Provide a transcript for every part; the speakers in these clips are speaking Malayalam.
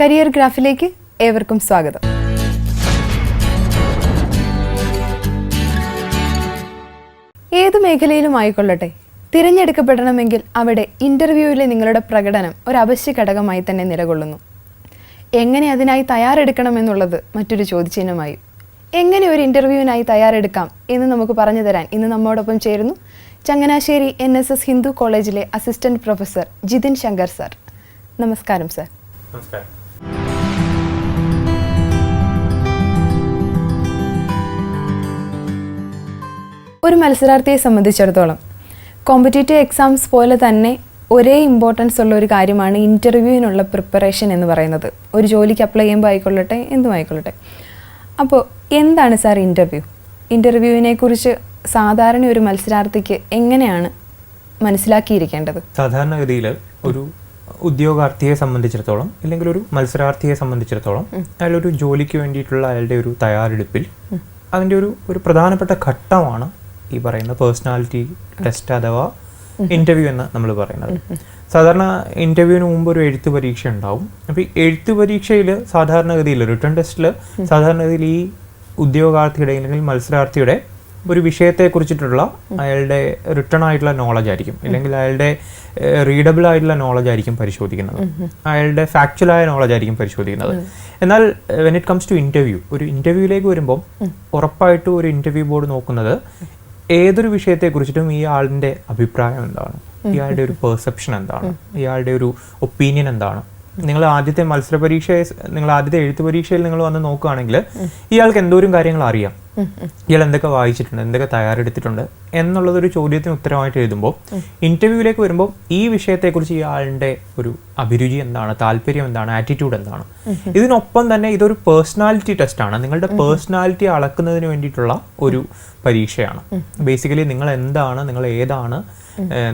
കരിയർ ഗ്രാഫിലേക്ക് ഏവർക്കും സ്വാഗതം. ഏത് മേഖലയിലും ആയിക്കൊള്ളട്ടെ തിരഞ്ഞെടുക്കപ്പെടണമെങ്കിൽ അവിടെ ഇന്റർവ്യൂവിലെ നിങ്ങളുടെ പ്രകടനം ഒരു അവശ്യ ഘടകമായി തന്നെ നിലകൊള്ളുന്നു. എങ്ങനെ അതിനായി തയ്യാറെടുക്കണം എന്നുള്ളത് മറ്റൊരു ചോദ്യചിഹ്നമായി. എങ്ങനെ ഒരു ഇന്റർവ്യൂവിനായി തയ്യാറെടുക്കാം എന്ന് നമുക്ക് പറഞ്ഞു തരാൻ ഇന്ന് നമ്മോടൊപ്പം ചേരുന്നു Changanassery N S S Hindu കോളേജിലെ assistant professor Jithin Shankar sir. നമസ്കാരം സർ. നമസ്കാരം. ഒരു മത്സരാർത്ഥിയെ സംബന്ധിച്ചിടത്തോളം കോമ്പറ്റേറ്റീവ് എക്സാംസ് പോലെ തന്നെ ഒരേ ഇമ്പോർട്ടൻസ് ഉള്ള ഒരു കാര്യമാണ് ഇന്റർവ്യൂവിനുള്ള പ്രിപ്പറേഷൻ എന്ന് പറയുന്നത്. ഒരു ജോലിക്ക് അപ്ലൈ ചെയ്യുമ്പോൾ ആയിക്കൊള്ളട്ടെ എന്തും ആയിക്കൊള്ളട്ടെ. അപ്പോൾ എന്താണ് സാർ ഇന്റർവ്യൂ ഇന്റർവ്യൂവിനെ കുറിച്ച് സാധാരണ ഒരു മത്സരാർത്ഥിക്ക് എങ്ങനെയാണ് മനസ്സിലാക്കിയിരിക്കേണ്ടത്? സാധാരണഗതിയിൽ ഒരു ഉദ്യോഗാർത്ഥിയെ സംബന്ധിച്ചിടത്തോളം അല്ലെങ്കിൽ ഒരു മത്സരാർത്ഥിയെ സംബന്ധിച്ചിടത്തോളം അയാളൊരു ജോലിക്ക് വേണ്ടിയിട്ടുള്ള അയാളുടെ ഒരു തയ്യാറെടുപ്പിൽ അതിന്റെ ഒരു ഒരു പ്രധാനപ്പെട്ട ഘട്ടമാണ് ഈ പറയുന്ന പേഴ്സണാലിറ്റി ടെസ്റ്റ് അഥവാ ഇന്റർവ്യൂ എന്ന് നമ്മൾ പറയുന്നത്. സാധാരണ ഇന്റർവ്യൂവിന് മുമ്പ് ഒരു എഴുത്ത് പരീക്ഷ ഉണ്ടാവും. അപ്പോൾ ഈ എഴുത്ത് പരീക്ഷയിൽ സാധാരണഗതിയിൽ റിട്ടേൺ ടെസ്റ്റിൽ സാധാരണഗതിയിൽ ഈ ഉദ്യോഗാർത്ഥിയുടെ അല്ലെങ്കിൽ മത്സരാർത്ഥിയുടെ ഒരു വിഷയത്തെ കുറിച്ചിട്ടുള്ള അയാളുടെ റിട്ടേൺ ആയിട്ടുള്ള നോളജ് ആയിരിക്കും. അല്ലെങ്കിൽ അയാളുടെ റീഡബിൾ ആയിട്ടുള്ള നോളജ് ആയിരിക്കും പരിശോധിക്കുന്നത്. അയാളുടെ ഫാക്ച്വൽ ആയ നോളജ് ആയിരിക്കും പരിശോധിക്കുന്നത്. എന്നാൽ when it comes to interview ഒരു ഇന്റർവ്യൂയിലേക്ക് വരുമ്പോൾ ഉറപ്പായിട്ടും ഒരു ഇന്റർവ്യൂ ബോർഡ് നോക്കുന്നത് ഏതൊരു വിഷയത്തെ കുറിച്ചിട്ടും ഈ ആളിന്റെ അഭിപ്രായം എന്താണ്? ഇയാളുടെ ഒരു പെർസെപ്ഷൻ എന്താണ്? ഇയാളുടെ ഒരു ഒപ്പീനിയൻ എന്താണ്? നിങ്ങൾ ആദ്യത്തെ മത്സര പരീക്ഷ നിങ്ങൾ ആദ്യത്തെ എഴുത്ത് പരീക്ഷയിൽ നിങ്ങൾ വന്ന് നോക്കുകയാണെങ്കിൽ ഇയാൾക്ക് എന്തോരം കാര്യങ്ങൾ അറിയാം? ഇയാൾ എന്തൊക്കെ വായിച്ചിട്ടുണ്ട് എന്തൊക്കെ തയ്യാറെടുത്തിട്ടുണ്ട് എന്നുള്ളത് ഒരു ചോദ്യത്തിന് ഉത്തരമായിട്ട് എഴുതുമ്പോൾ ഇന്റർവ്യൂവിലേക്ക് വരുമ്പോൾ ഈ വിഷയത്തെക്കുറിച്ച് ഇയാളുടെ ഒരു അഭിരുചി എന്താണ് താല്പര്യം എന്താണ് ആറ്റിറ്റ്യൂഡ് എന്താണ്? ഇതിനൊപ്പം തന്നെ ഇതൊരു പേഴ്സണാലിറ്റി ആണ്. നിങ്ങളുടെ പേഴ്സണാലിറ്റി അളക്കുന്നതിന് വേണ്ടിയിട്ടുള്ള ഒരു പരീക്ഷയാണ്. ബേസിക്കലി നിങ്ങൾ എന്താണ് നിങ്ങൾ ഏതാണ്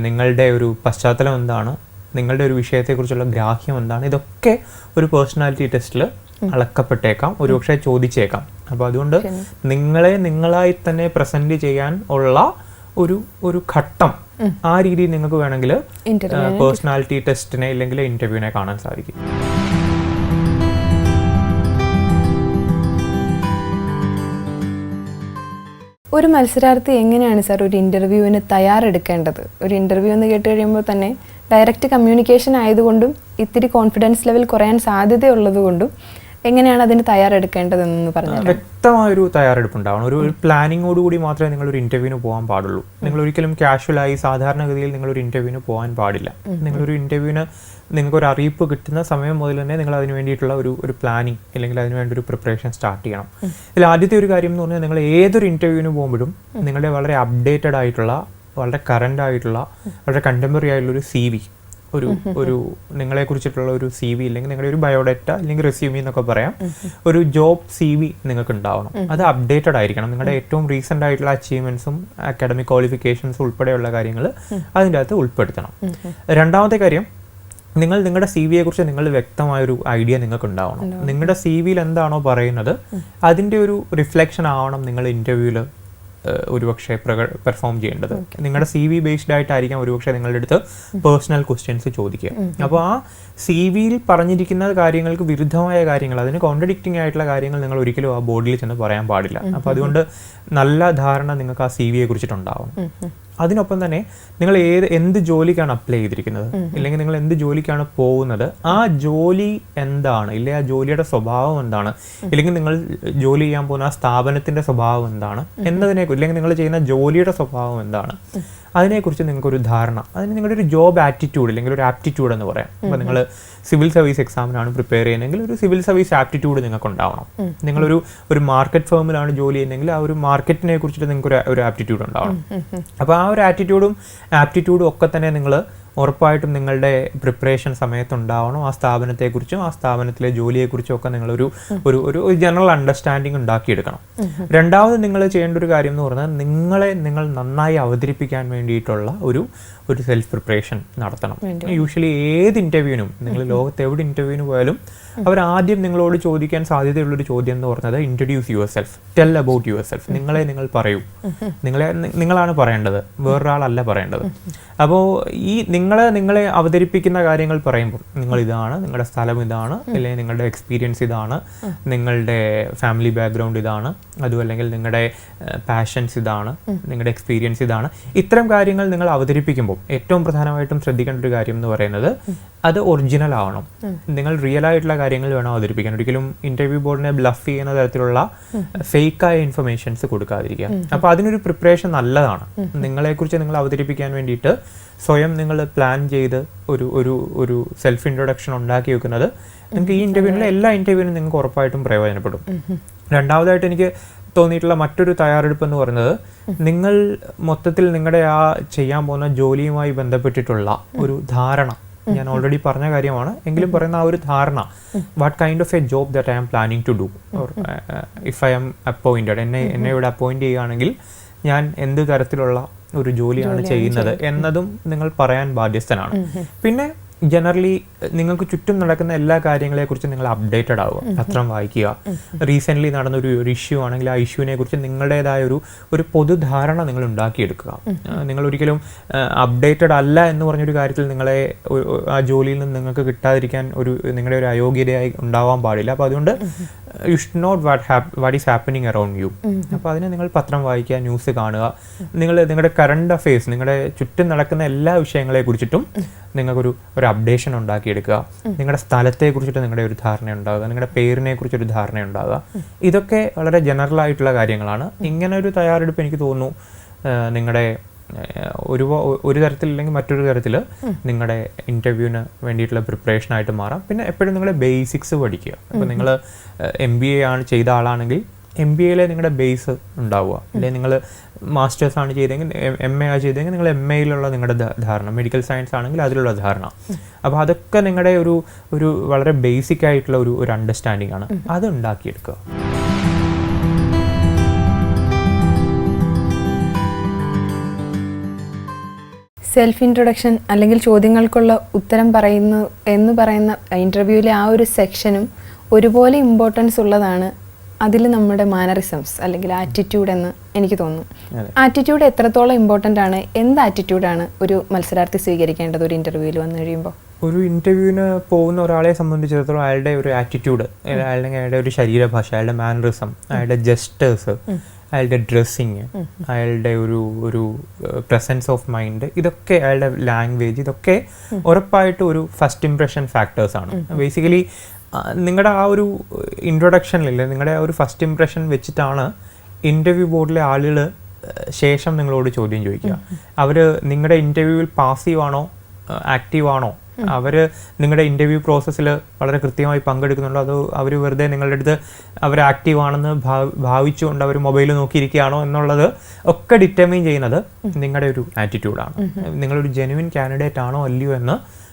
നിങ്ങളുടെ ഒരു പശ്ചാത്തലം എന്താണ് നിങ്ങളുടെ ഒരു വിഷയത്തെക്കുറിച്ചുള്ള ഗ്രാഹ്യം എന്താണ്? ഇതൊക്കെ ഒരു പേഴ്സണാലിറ്റി ടെസ്റ്റിൽ അളക്കപ്പെട്ടേക്കാം ഒരുപക്ഷെ ചോദിച്ചേക്കാം. അപ്പോൾ അതുകൊണ്ട് നിങ്ങളെ നിങ്ങളായി തന്നെ പ്രസന്റ് ചെയ്യാൻ ഉള്ള ഒരു ഒരു ഘട്ടം ആ രീതിയിൽ നിങ്ങൾക്ക് വേണമെങ്കിൽ പേഴ്സണാലിറ്റി ടെസ്റ്റിനെ ഇല്ലെങ്കിൽ ഇന്റർവ്യൂവിനെ കാണാൻ സാധിക്കും. ഒരു മത്സരാർത്ഥി എങ്ങനെയാണ് സാർ ഒരു ഇന്റർവ്യൂവിന് തയ്യാറെടുക്കേണ്ടത്? ഒരു ഇന്റർവ്യൂ എന്ന് കേട്ട് കഴിയുമ്പോൾ തന്നെ ഡയറക്റ്റ് കമ്മ്യൂണിക്കേഷൻ ആയതുകൊണ്ടും ഇത്തിരി കോൺഫിഡൻസ് ലെവൽ കുറയാൻ സാധ്യതയുള്ളത് കൊണ്ടും എങ്ങനെയാണ് അതിന് തയ്യാറെടുക്കേണ്ടതെന്ന് പറഞ്ഞു വ്യക്തമായൊരു തയ്യാറെടുപ്പ് ഉണ്ടാവണം ഒരു പ്ലാനിങ്ങോട് കൂടി മാത്രമേ നിങ്ങൾ ഒരു ഇന്റർവ്യൂവിന് പോകാൻ പാടുള്ളൂ. നിങ്ങൾ ഒരിക്കലും കാഷ്വലായി സാധാരണഗതിയിൽ നിങ്ങൾ ഒരു ഇന്റർവ്യൂവിന് പോകാൻ പാടില്ല. നിങ്ങളൊരു ഇന്റർവ്യൂവിന് നിങ്ങൾക്ക് ഒരു അറിയിപ്പ് കിട്ടുന്ന സമയം മുതൽ തന്നെ നിങ്ങൾ അതിന് വേണ്ടിയിട്ടുള്ള ഒരു ഒരു പ്ലാനിങ് അല്ലെങ്കിൽ അതിന് വേണ്ടി ഒരു പ്രിപ്പറേഷൻ സ്റ്റാർട്ട് ചെയ്യണം. ഇതിൽ ആദ്യത്തെ ഒരു കാര്യം എന്ന് പറഞ്ഞാൽ നിങ്ങൾ ഏതൊരു ഇന്റർവ്യൂവിന് പോകുമ്പോഴും നിങ്ങളുടെ വളരെ അപ്ഡേറ്റഡ് ആയിട്ടുള്ള വളരെ കറന്റ് ആയിട്ടുള്ള വളരെ കണ്ടംപററി ആയിട്ടുള്ള ഒരു സി വി ഒരു ഒരു നിങ്ങളെ കുറിച്ചിട്ടുള്ള ഒരു സി വി അല്ലെങ്കിൽ നിങ്ങളുടെ ഒരു ബയോഡേറ്റ അല്ലെങ്കിൽ റെസ്യൂമി എന്നൊക്കെ പറയാം. ഒരു ജോബ് സി വി നിങ്ങൾക്ക് ഉണ്ടാവണം. അത് അപ്ഡേറ്റഡ് ആയിരിക്കണം. നിങ്ങളുടെ ഏറ്റവും റീസെന്റ് ആയിട്ടുള്ള അച്ചീവ്മെന്റ്സും അക്കാഡമിക് ക്വാളിഫിക്കേഷൻസ് ഉൾപ്പെടെയുള്ള കാര്യങ്ങൾ അതിന്റെ അകത്ത് ഉൾപ്പെടുത്തണം. രണ്ടാമത്തെ കാര്യം നിങ്ങൾ നിങ്ങളുടെ സി വിയെ കുറിച്ച് നിങ്ങൾ വ്യക്തമായൊരു ഐഡിയ നിങ്ങൾക്ക് ഉണ്ടാവണം. നിങ്ങളുടെ സി വിയിൽ എന്താണോ പറയുന്നത് അതിന്റെ ഒരു റിഫ്ലക്ഷൻ ആവണം നിങ്ങൾ ഇന്റർവ്യൂവിൽ ഒരുപക്ഷെ പ്രക പെർഫോം ചെയ്യേണ്ടത്. നിങ്ങളുടെ സി വി ബേസ്ഡ് ആയിട്ടായിരിക്കാം ഒരുപക്ഷെ നിങ്ങളുടെ അടുത്ത് പേഴ്സണൽ ക്വസ്റ്റ്യൻസ് ചോദിക്കുക. അപ്പോൾ ആ സി വിയിൽ പറഞ്ഞിരിക്കുന്ന കാര്യങ്ങൾക്ക് വിരുദ്ധമായ കാര്യങ്ങൾ അതിന് കോൺട്രഡിക്റ്റിംഗ് ആയിട്ടുള്ള കാര്യങ്ങൾ നിങ്ങൾ ഒരിക്കലും ആ ബോർഡിൽ ചെന്ന് പറയാൻ പാടില്ല. അപ്പോൾ അതുകൊണ്ട് നല്ല ധാരണ നിങ്ങൾക്ക് ആ സി വിയെ കുറിച്ചിട്ടുണ്ടാവും. അതിനൊപ്പം തന്നെ നിങ്ങൾ ഏത് എന്ത് ജോലിക്കാണ് അപ്ലൈ ചെയ്തിരിക്കുന്നത്? ഇല്ലെങ്കിൽ നിങ്ങൾ എന്ത് ജോലിക്കാണ് പോകുന്നത്? ആ ജോലി എന്താണ്? ഇല്ലെ ആ ജോലിയുടെ സ്വഭാവം എന്താണ്? ഇല്ലെങ്കിൽ നിങ്ങൾ ജോലി ചെയ്യാൻ പോകുന്ന ആ സ്ഥാപനത്തിന്റെ സ്വഭാവം എന്താണ്? എന്നതിനെ ഇല്ലെങ്കിൽ നിങ്ങൾ ചെയ്യുന്ന ജോലിയുടെ സ്വഭാവം എന്താണ്? അതിനെക്കുറിച്ച് നിങ്ങൾക്കൊരു ധാരണ അതിന് നിങ്ങളുടെ ഒരു ജോബ് ആറ്റിറ്റ്യൂഡ് അല്ലെങ്കിൽ ഒരു ആപ്റ്റിറ്റ്യൂഡ് എന്ന് പറയാം. അപ്പോൾ നിങ്ങൾ സിവിൽ സർവീസ് എക്സാമിനാണ് പ്രിപ്പയർ ചെയ്യുന്നതെങ്കിൽ ഒരു സിവിൽ സർവീസ് ആപ്റ്റിറ്റ്യൂഡ് നിങ്ങൾക്ക് ഉണ്ടാവണം നിങ്ങളൊരു ഒരു മാർക്കറ്റ് ഫേമിലാണ് ജോലി ചെയ്യുന്നതെങ്കിൽ ആ ഒരു മാർക്കറ്റിനെ കുറിച്ചിട്ട് നിങ്ങൾക്ക് ഒരു ഒരു ആപ്റ്റിറ്റ്യൂഡ് ഉണ്ടാവണം അപ്പോൾ ആ ഒരു ആറ്റിറ്റ്യൂഡും ആപ്റ്റിറ്റ്യൂഡും ഒക്കെ തന്നെ നിങ്ങൾ ഉറപ്പായിട്ടും നിങ്ങളുടെ പ്രിപ്പറേഷൻ സമയത്തുണ്ടാവണം. ആ സ്ഥാപനത്തെക്കുറിച്ചും ആ സ്ഥാപനത്തിലെ ജോലിയെക്കുറിച്ചും ഒക്കെ നിങ്ങളൊരു ഒരു ഒരു ജനറൽ അണ്ടർസ്റ്റാൻഡിങ് ഉണ്ടാക്കിയെടുക്കണം. രണ്ടാമത് നിങ്ങൾ ചെയ്യേണ്ട ഒരു കാര്യം എന്ന് പറഞ്ഞാൽ നിങ്ങളെ നിങ്ങൾ നന്നായി അവതരിപ്പിക്കാൻ വേണ്ടിയിട്ടുള്ള ഒരു ഒരു സെൽഫ് പ്രിപ്പറേഷൻ നടത്തണം. യൂഷ്വലി ഏത് ഇന്റർവ്യൂവിനും നിങ്ങൾ ലോകത്ത് എവിടെ ഇന്റർവ്യൂവിന് പോയാലും അവർ ആദ്യം നിങ്ങളോട് ചോദിക്കാൻ സാധ്യതയുള്ളൊരു ചോദ്യം എന്ന് പറഞ്ഞത് introduce yourself tell about yourself നിങ്ങളെ നിങ്ങൾ പറയൂ. നിങ്ങളെ നിങ്ങളാണ് പറയേണ്ടത്. വേറൊരാളല്ല പറയേണ്ടത്. അപ്പോൾ ഈ നിങ്ങൾ നിങ്ങൾ നിങ്ങളെ അവതരിപ്പിക്കുന്ന കാര്യങ്ങൾ പറയുമ്പോൾ നിങ്ങൾ ഇതാണ് നിങ്ങളുടെ സ്ഥലം ഇതാണ് അല്ലെങ്കിൽ നിങ്ങളുടെ എക്സ്പീരിയൻസ് ഇതാണ് നിങ്ങളുടെ ഫാമിലി ബാക്ക്ഗ്രൗണ്ട് ഇതാണ് അതും അല്ലെങ്കിൽ നിങ്ങളുടെ പാഷൻസ് ഇതാണ് നിങ്ങളുടെ എക്സ്പീരിയൻസ് ഇതാണ്. ഇത്തരം കാര്യങ്ങൾ നിങ്ങൾ അവതരിപ്പിക്കുമ്പോൾ ഏറ്റവും പ്രധാനമായിട്ടും ശ്രദ്ധിക്കേണ്ട ഒരു കാര്യം എന്ന് പറയുന്നത് അത് ഒറിജിനൽ ആവണം. നിങ്ങൾ റിയൽ ആയിട്ടുള്ള കാര്യങ്ങൾ വേണം അവതരിപ്പിക്കാൻ. ഒരിക്കലും ഇന്റർവ്യൂ ബോർഡിനെ ബ്ലഫ് ചെയ്യുന്ന തരത്തിലുള്ള ഫേക്കായ ഇൻഫർമേഷൻസ് കൊടുക്കാതിരിക്കുക. അപ്പോൾ അതിനൊരു പ്രിപ്പറേഷൻ നല്ലതാണ്. നിങ്ങളെക്കുറിച്ച് നിങ്ങൾ അവതരിപ്പിക്കാൻ വേണ്ടിയിട്ട് സ്വയം നിങ്ങൾ പ്ലാൻ ചെയ്ത് ഒരു ഒരു ഒരു സെൽഫ് ഇൻട്രൊഡക്ഷൻ ഉണ്ടാക്കി വെക്കുന്നത് നിങ്ങൾക്ക് ഈ ഇന്റർവ്യൂവിലെ എല്ലാ ഇന്റർവ്യൂവിനും നിങ്ങൾക്ക് ഉറപ്പായിട്ടും പ്രയോജനപ്പെടും. രണ്ടാമതായിട്ട് എനിക്ക് തോന്നിയിട്ടുള്ള മറ്റൊരു തയ്യാറെടുപ്പ് എന്ന് പറയുന്നത് നിങ്ങൾ മൊത്തത്തിൽ നിങ്ങളുടെ ആ ചെയ്യാൻ പോകുന്ന ജോലിയുമായി ബന്ധപ്പെട്ടിട്ടുള്ള ഒരു ധാരണ. ഞാൻ ഓൾറെഡി പറഞ്ഞ കാര്യമാണ്. എങ്കിലും പറയുന്ന ആ ഒരു ധാരണ what kind of a job that I am planning to do if I am appointed എന്നെ എന്നെ ഇവിടെ അപ്പോയിന്റ് ചെയ്യുകയാണെങ്കിൽ ഞാൻ എന്ത് തരത്തിലുള്ള ഒരു ജോലിയാണ് ചെയ്യുന്നത് എന്നതും നിങ്ങൾ പറയാൻ ബാധ്യസ്ഥനാണ്. പിന്നെ ജനറലി നിങ്ങൾക്ക് ചുറ്റും നടക്കുന്ന എല്ലാ കാര്യങ്ങളെക്കുറിച്ചും നിങ്ങൾ അപ്ഡേറ്റഡ് ആവുക പത്രം വായിക്കുക. റീസെന്റ് നടന്ന ഒരു ഒരു ഇഷ്യൂ ആണെങ്കിൽ ആ ഇഷ്യൂവിനെ കുറിച്ച് നിങ്ങളുടേതായ ഒരു ഒരു പൊതുധാരണ നിങ്ങൾ ഉണ്ടാക്കിയെടുക്കുക. നിങ്ങൾ ഒരിക്കലും അപ്ഡേറ്റഡ് അല്ല എന്ന് പറഞ്ഞൊരു കാര്യത്തിൽ നിങ്ങളെ ആ ജോലിയിൽ നിന്ന് നിങ്ങൾക്ക് കിട്ടാതിരിക്കാൻ ഒരു നിങ്ങളുടെ ഒരു അയോഗ്യതയായി ഉണ്ടാവാൻ പാടില്ല. അപ്പോൾ അതുകൊണ്ട് you should not what hap what is happening around you അപ്പോൾ അതിന് നിങ്ങൾ പത്രം വായിക്കുക ന്യൂസ് കാണുക. നിങ്ങൾ നിങ്ങളുടെ കറണ്ട് അഫയേഴ്സ് നിങ്ങളുടെ ചുറ്റും നടക്കുന്ന എല്ലാ വിഷയങ്ങളെ കുറിച്ചിട്ടും നിങ്ങൾക്കൊരു ഒരു അപ്ഡേഷൻ ഉണ്ടാക്കിയെടുക്കുക. നിങ്ങളുടെ സ്ഥലത്തെ കുറിച്ചിട്ട് നിങ്ങളുടെ ഒരു ധാരണ ഉണ്ടാകുക നിങ്ങളുടെ പേരിനെ കുറിച്ചൊരു ധാരണ ഉണ്ടാകുക ഇതൊക്കെ വളരെ ജനറൽ ആയിട്ടുള്ള കാര്യങ്ങളാണ്. ഇങ്ങനെ ഒരു തയ്യാറെടുപ്പ് എനിക്ക് തോന്നുന്നു നിങ്ങളുടെ ഒരു ഒരു തരത്തിലില്ലെങ്കിൽ മറ്റൊരു തരത്തിൽ നിങ്ങളുടെ ഇന്റർവ്യൂവിന് വേണ്ടിയിട്ടുള്ള പ്രിപ്പറേഷൻ ആയിട്ട് മാറാം. പിന്നെ എപ്പോഴും നിങ്ങളുടെ ബേസിക്സ് പഠിക്കുക. അപ്പോൾ നിങ്ങൾ എം ബി എ ആണ് ചെയ്ത ആളാണെങ്കിൽ എം ബി എയിലെ നിങ്ങളുടെ ബേസ് ഉണ്ടാവുക. അല്ലെങ്കിൽ നിങ്ങൾ മാസ്റ്റേഴ്സ് ആണ് ചെയ്തെങ്കിൽ എം എ ആണ് ചെയ്തെങ്കിൽ നിങ്ങൾ എം എയിലുള്ള നിങ്ങളുടെ ധാരണ. മെഡിക്കൽ സയൻസ് ആണെങ്കിൽ അതിലുള്ള ധാരണ. അപ്പോൾ അതൊക്കെ നിങ്ങളുടെ ഒരു ഒരു വളരെ ബേസിക് ആയിട്ടുള്ള ഒരു ഒരു അണ്ടർസ്റ്റാൻഡിംഗ് ആണ്. അത് ഉണ്ടാക്കിയെടുക്കുക. സെൽഫ് ഇൻട്രൊഡക്ഷൻ അല്ലെങ്കിൽ ചോദ്യങ്ങൾക്കുള്ള ഉത്തരം പറയുന്നു എന്ന് പറയുന്ന ഇന്റർവ്യൂവിലെ ആ ഒരു സെക്ഷനും ഒരുപോലെ ഇമ്പോർട്ടൻസ് ഉള്ളതാണ് അതിൽ നമ്മുടെ മാനറിസംസ് അല്ലെങ്കിൽ ആറ്റിറ്റ്യൂഡ് എന്ന് എനിക്ക് തോന്നുന്നു. ആറ്റിറ്റ്യൂഡ് എത്രത്തോളം ഇമ്പോർട്ടന്റ് ആണ്? എന്ത് ആറ്റിറ്റ്യൂഡാണ് ഒരു മത്സരാർത്ഥി സ്വീകരിക്കേണ്ടത് ഒരു ഇന്റർവ്യൂവിൽ വന്നു കഴിയുമ്പോൾ ഒരു ഇന്റർവ്യൂവിന് പോകുന്ന ഒരാളെ സംബന്ധിച്ചിടത്തോളം അയാളുടെ ഒരു ആറ്റിറ്റ്യൂഡ് അല്ലെങ്കിൽ അയാളുടെ ഒരു ശരീരഭാഷ അയാളുടെ മാനറിസം അയാളുടെ ജസ്റ്റേഴ്സ് അയാളുടെ ഡ്രസ്സിങ് അയാളുടെ ഒരു ഒരു പ്രസൻസ് ഓഫ് മൈൻഡ് ഇതൊക്കെ അയാളുടെ ലാംഗ്വേജ് ഇതൊക്കെ ഉറപ്പായിട്ട് ഒരു ഫസ്റ്റ് ഇംപ്രഷൻ ഫാക്ടേഴ്സ് ആണ്. ബേസിക്കലി നിങ്ങളുടെ ആ ഒരു ഇൻട്രൊഡക്ഷനിലില്ലേ നിങ്ങളുടെ ആ ഒരു ഫസ്റ്റ് ഇംപ്രഷൻ വെച്ചിട്ടാണ് ഇന്റർവ്യൂ ബോർഡിലെ ആളുകൾ ശേഷം നിങ്ങളോട് ചോദ്യം ചോദിക്കുക അവർ നിങ്ങളുടെ ഇന്റർവ്യൂവിൽ പാസീവാണോ ആണോ? അവർ നിങ്ങളുടെ ഇന്റർവ്യൂ പ്രോസസ്സിൽ വളരെ കൃത്യമായി പങ്കെടുക്കുന്നുണ്ടോ? അതോ അവർ വെറുതെ നിങ്ങളുടെ അടുത്ത് അവർ ആക്റ്റീവ് ആണെന്ന് ഭാവിച്ചുകൊണ്ട് അവർ മൊബൈൽ നോക്കിയിരിക്കുകയാണോ എന്നുള്ളത് ഒക്കെ ഡിറ്റർമൈൻ ചെയ്യുന്നത് നിങ്ങളുടെ ഒരു ആറ്റിറ്റ്യൂഡാണ് നിങ്ങളൊരു ജെനുവിൻ കാൻഡിഡേറ്റ് ആണോ അല്ലയോ എന്ന്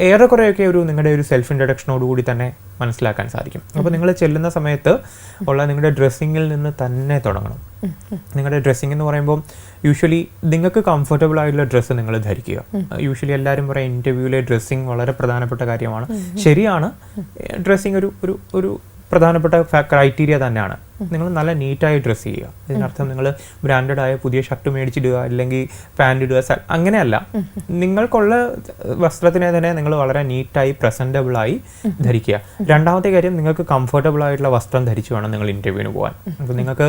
ഏറെക്കുറെയൊക്കെ ഒരു നിങ്ങളുടെ ഒരു സെൽഫ് ഇൻട്രഡക്ഷനോട് കൂടി തന്നെ മനസ്സിലാക്കാൻ സാധിക്കും. അപ്പോൾ നിങ്ങൾ ചെല്ലുന്ന സമയത്ത് ഉള്ള നിങ്ങളുടെ ഡ്രസ്സിങ്ങിൽ നിന്ന് തന്നെ തുടങ്ങണം. നിങ്ങളുടെ ഡ്രസ്സിംഗ് എന്ന് പറയുമ്പോൾ യൂഷ്വലി നിങ്ങൾക്ക് കംഫർട്ടബിൾ ആയിട്ടുള്ള ഡ്രസ്സ് നിങ്ങൾ ധരിക്കുക. യൂഷ്വലി എല്ലാവരും പറയും ഇന്റർവ്യൂവിലെ ഡ്രസ്സിങ് വളരെ പ്രധാനപ്പെട്ട കാര്യമാണ്. ശരിയാണ്. ഡ്രസ്സിങ് ഒരു ഒരു ഒരു പ്രധാനപ്പെട്ട ക്രൈറ്റീരിയ തന്നെയാണ്. നിങ്ങൾ നല്ല നീറ്റായി ഡ്രസ്സ് ചെയ്യുക. ഇതിനർത്ഥം നിങ്ങൾ ബ്രാൻഡഡ് ആയ പുതിയ ഷർട്ട് മേടിച്ചിടുക അല്ലെങ്കിൽ പാന്റ് ഇടുക അങ്ങനെയല്ല. നിങ്ങൾക്കുള്ള വസ്ത്രത്തിനെ തന്നെ നിങ്ങൾ വളരെ നീറ്റായി പ്രസന്റബിളായി ധരിക്കുക. രണ്ടാമത്തെ കാര്യം നിങ്ങൾക്ക് കംഫർട്ടബിൾ ആയിട്ടുള്ള വസ്ത്രം ധരിച്ചു വേണം നിങ്ങൾ ഇന്റർവ്യൂവിന് പോകാൻ അപ്പോൾ നിങ്ങൾക്ക്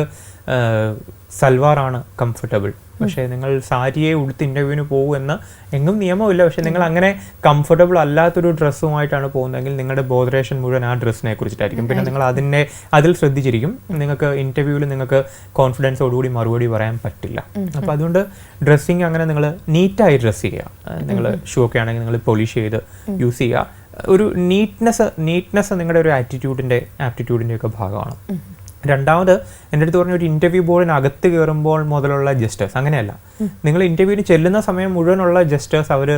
സൽവാറാണ് കംഫർട്ടബിൾ പക്ഷേ നിങ്ങൾ സാരിയെ ഉടുത്ത് ഇന്റർവ്യൂവിന് പോകുമെന്ന് എങ്ങും നിയമമില്ല പക്ഷേ നിങ്ങൾ അങ്ങനെ കംഫർട്ടബിൾ അല്ലാത്തൊരു ഡ്രസ്സുമായിട്ടാണ് പോകുന്നതെങ്കിൽ നിങ്ങളുടെ ബോധറേഷൻ മുഴുവൻ ആ ഡ്രസ്സിനെ കുറിച്ചിട്ടായിരിക്കും. പിന്നെ നിങ്ങൾ അതിനെ അതിൽ ശ്രദ്ധിച്ചിരിക്കും. നിങ്ങൾക്ക് ഇന്റർവ്യൂവിൽ നിങ്ങൾക്ക് കോൺഫിഡൻസോടുകൂടി മറുപടി പറയാൻ പറ്റില്ല. അപ്പോൾ അതുകൊണ്ട് ഡ്രസ്സിങ് അങ്ങനെ നിങ്ങൾ നീറ്റായി ഡ്രസ്സ് ചെയ്യുക. നിങ്ങൾ ഷൂ ഒക്കെ ആണെങ്കിൽ നിങ്ങൾ പോളിഷ് ചെയ്ത് യൂസ് ചെയ്യുക. ഒരു നീറ്റ്നെസ് നീറ്റ്നെസ് നിങ്ങളുടെ ഒരു ആറ്റിറ്റ്യൂഡിന്റെ ആപ്റ്റിറ്റ്യൂഡിന്റെ ഒക്കെ ഭാഗമാണ്. രണ്ടാമത് എന്റെ അടുത്ത് പറഞ്ഞ ഒരു ഇന്റർവ്യൂ ബോർഡിനകത്ത് കയറുമ്പോൾ മുതലുള്ള ജസ്റ്റേഴ്സ് അങ്ങനെയല്ല. നിങ്ങൾ ഇന്റർവ്യൂവിന് ചെല്ലുന്ന സമയം മുഴുവനുള്ള ജസ്റ്റേഴ്സ് അവർ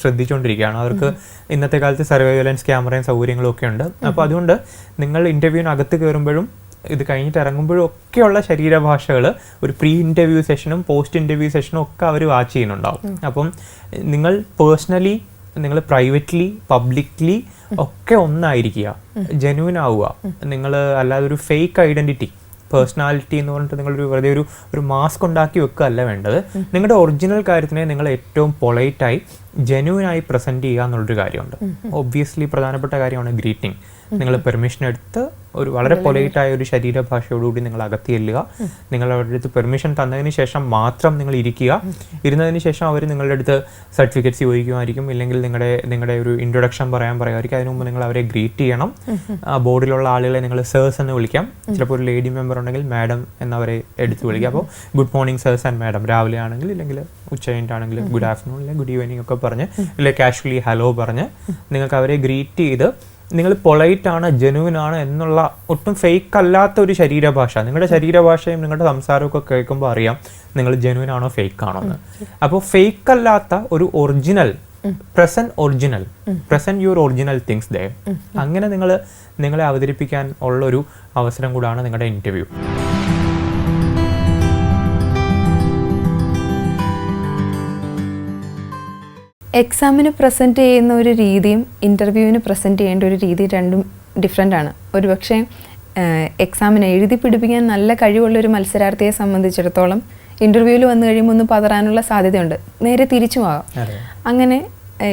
ശ്രദ്ധിച്ചുകൊണ്ടിരിക്കുകയാണ് അവർക്ക് ഇന്നത്തെ കാലത്ത് സർവൈലൻസ് ക്യാമറയും സൗകര്യങ്ങളും ഒക്കെ ഉണ്ട്. അപ്പോൾ അതുകൊണ്ട് നിങ്ങൾ ഇന്റർവ്യൂവിന് അകത്ത് കയറുമ്പോഴും ഇത് കഴിഞ്ഞിട്ട് ഇറങ്ങുമ്പോഴും ഒക്കെയുള്ള ശരീരഭാഷകൾ ഒരു പ്രീ ഇന്റർവ്യൂ സെഷനും പോസ്റ്റ് ഇന്റർവ്യൂ സെഷനും ഒക്കെ അവർ വാച്ച് ചെയ്യുന്നുണ്ടാവും. അപ്പം നിങ്ങൾ പേഴ്സണലി നിങ്ങൾ പ്രൈവറ്റ്ലി പബ്ലിക്ലി ഒക്കെ ഒന്നായിരിക്കുക. ജെനുവിൻ ആവുക. നിങ്ങൾ അല്ലാതെ ഒരു ഫേക്ക് ഐഡന്റിറ്റി പേഴ്സണാലിറ്റി എന്ന് പറഞ്ഞിട്ട് നിങ്ങളൊരു വെറുതെ ഒരു ഒരു മാസ്ക് ഉണ്ടാക്കി വെക്കുകയല്ല വേണ്ടത്. നിങ്ങളുടെ ഒറിജിനൽ കാര്യത്തിനെ നിങ്ങൾ ഏറ്റവും പൊളൈറ്റായി ജെനുവിനായി പ്രസന്റ് ചെയ്യുക എന്നുള്ളൊരു കാര്യമുണ്ട്. ഒബ്വിയസ്ലി പ്രധാനപ്പെട്ട കാര്യമാണ് ഗ്രീറ്റിംഗ് നിങ്ങൾ പെർമിഷൻ എടുത്ത് ഒരു വളരെ പൊലൈറ്റായ ഒരു ശരീരഭാഷയോടുകൂടി നിങ്ങൾ അകത്തി ചെല്ലുക. നിങ്ങൾ അവരുടെ അടുത്ത് പെർമിഷൻ തന്നതിന് ശേഷം മാത്രം നിങ്ങൾ ഇരിക്കുക. ഇരുന്നതിന് ശേഷം അവർ നിങ്ങളുടെ അടുത്ത് സർട്ടിഫിക്കറ്റ്സ് ചോദിക്കുമായിരിക്കും. ഇല്ലെങ്കിൽ നിങ്ങളുടെ നിങ്ങളുടെ ഒരു ഇൻട്രൊഡക്ഷൻ പറയാൻ പറയുമായിരിക്കും. അതിനു മുമ്പ് നിങ്ങൾ അവരെ ഗ്രീറ്റ് ചെയ്യണം. ആ ബോർഡിലുള്ള ആളുകളെ നിങ്ങൾ സേഴ്സ് എന്ന് വിളിക്കാം. ചിലപ്പോൾ ഒരു ലേഡി മെമ്പർ ഉണ്ടെങ്കിൽ മാഡം എന്നവരെ എടുത്ത് വിളിക്കുക അപ്പോൾ good morning sirs and madam രാവിലെ ആണെങ്കിൽ ഇല്ലെങ്കിൽ ഉച്ച കഴിഞ്ഞിട്ടാണെങ്കിൽ ഗുഡ് ആഫ്റ്റർനൂൺ അല്ലെങ്കിൽ ഗുഡ് ഈവനിങ് ഒക്കെ പറഞ്ഞ് അല്ലെങ്കിൽ കാഷ്വലി ഹലോ പറഞ്ഞ് നിങ്ങൾക്ക് അവരെ ഗ്രീറ്റ് ചെയ്ത് നിങ്ങൾ പൊളൈറ്റ് ആണ് ജനുവിൻ ആണ് എന്നുള്ള ഒട്ടും ഫേക്ക് അല്ലാത്ത ഒരു ശരീരഭാഷ. നിങ്ങളുടെ ശരീരഭാഷയും നിങ്ങളുടെ സംസാരമൊക്കെ കേൾക്കുമ്പോൾ അറിയാം നിങ്ങൾ ജനുവിൻ ആണോ ഫേക്ക് ആണോ എന്ന്. അപ്പോൾ ഫേക്ക് അല്ലാത്ത ഒരു original present original present your original things ദേ അങ്ങനെ നിങ്ങൾ നിങ്ങളെ അവതരിപ്പിക്കാൻ ഉള്ളൊരു അവസരം കൂടാണ് നിങ്ങളുടെ ഇന്റർവ്യൂ എക്സാമിന് പ്രസന്റ് ചെയ്യുന്ന ഒരു രീതിയും ഇന്റർവ്യൂവിന് പ്രസന്റ് ചെയ്യേണ്ട ഒരു രീതി രണ്ടും ഡിഫറെന്റ് ആണ്. ഒരുപക്ഷെ എക്സാമിന് എഴുതി പിടിപ്പിക്കാൻ നല്ല കഴിവുള്ള ഒരു മത്സരാർത്ഥിയെ സംബന്ധിച്ചിടത്തോളം ഇന്റർവ്യൂവിൽ വന്നു കഴിയുമ്പോൾ ഒന്ന് പതറാനുള്ള സാധ്യതയുണ്ട്. നേരെ തിരിച്ചുമാകാം അങ്ങനെ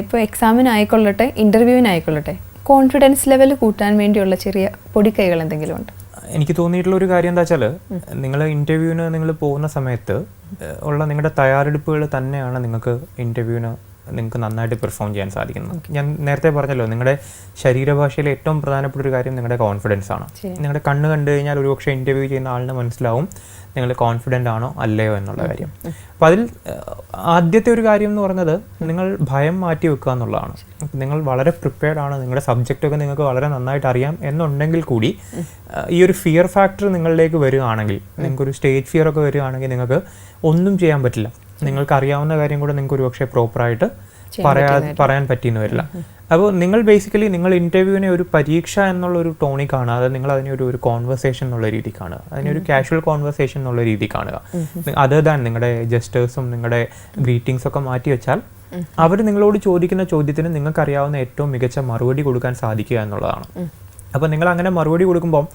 ഇപ്പോൾ എക്സാമിനായിക്കൊള്ളട്ടെ ഇന്റർവ്യൂവിനായിക്കൊള്ളട്ടെ കോൺഫിഡൻസ് ലെവൽ കൂട്ടാൻ വേണ്ടിയുള്ള ചെറിയ പൊടിക്കൈകൾ എന്തെങ്കിലും ഉണ്ട്? എനിക്ക് തോന്നിയിട്ടുള്ള ഒരു കാര്യം എന്താ വെച്ചാൽ നിങ്ങൾ ഇന്റർവ്യൂവിന് നിങ്ങൾ പോകുന്ന സമയത്ത് ഉള്ള നിങ്ങളുടെ തയ്യാറെടുപ്പുകൾ തന്നെയാണ് നിങ്ങൾക്ക് ഇന്റർവ്യൂവിന് നിങ്ങൾക്ക് നന്നായിട്ട് പെർഫോം ചെയ്യാൻ സാധിക്കുന്നത് ഞാൻ നേരത്തെ പറഞ്ഞല്ലോ നിങ്ങളുടെ ശരീരഭാഷയിലെ ഏറ്റവും പ്രധാനപ്പെട്ട ഒരു കാര്യം നിങ്ങളുടെ കോൺഫിഡൻസ് ആണ്. നിങ്ങളുടെ കണ്ണ് കണ്ടു കഴിഞ്ഞാൽ ഒരുപക്ഷെ ഇന്റർവ്യൂ ചെയ്യുന്ന ആളിന് മനസ്സിലാവും നിങ്ങൾ കോൺഫിഡന്റ് ആണോ അല്ലയോ എന്നുള്ള കാര്യം. അപ്പം അതിൽ ആദ്യത്തെ ഒരു കാര്യം എന്ന് പറയുന്നത് നിങ്ങൾ ഭയം മാറ്റി വെക്കുക എന്നുള്ളതാണ്. നിങ്ങൾ വളരെ പ്രിപ്പയർഡ് ആണ് നിങ്ങളുടെ സബ്ജക്റ്റൊക്കെ നിങ്ങൾക്ക് വളരെ നന്നായിട്ട് അറിയാം എന്നുണ്ടെങ്കിൽ കൂടി ഈ ഒരു ഫിയർ ഫാക്ടർ നിങ്ങളിലേക്ക് വരികയാണെങ്കിൽ നിങ്ങൾക്കൊരു സ്റ്റേജ് ഫിയർ ഒക്കെ വരികയാണെങ്കിൽ നിങ്ങൾക്ക് ഒന്നും ചെയ്യാൻ പറ്റില്ല. നിങ്ങൾക്ക് അറിയാവുന്ന കാര്യം കൂടെ നിങ്ങൾക്ക് ഒരുപക്ഷെ പ്രോപ്പറായിട്ട് പറയാ പറയാൻ പറ്റിയെന്ന് വരില്ല. അപ്പോൾ നിങ്ങൾ ബേസിക്കലി നിങ്ങൾ ഇന്റർവ്യൂവിനെ ഒരു പരീക്ഷ എന്നുള്ള ഒരു ടോണി കാണാതെ നിങ്ങൾ അതിനെ ഒരു ഒരു കോൺവെർസേഷൻ എന്നുള്ള രീതി കാണുക. അതിനെ ഒരു കാഷ്വൽ കോൺവെർസേഷൻ എന്നുള്ള രീതി കാണുക. അതർ ദാൻ നിങ്ങളുടെ ജസ്റ്റേഴ്സും നിങ്ങളുടെ ഗ്രീറ്റിംഗ്സ് ഒക്കെ മാറ്റി വെച്ചാൽ അവർ നിങ്ങളോട് ചോദിക്കുന്ന ചോദ്യത്തിന് നിങ്ങൾക്ക് അറിയാവുന്ന ഏറ്റവും മികച്ച മറുപടി കൊടുക്കാൻ സാധിക്കുക എന്നുള്ളതാണ്. അപ്പോൾ നിങ്ങൾ അങ്ങനെ മറുപടി കൊടുക്കുമ്പം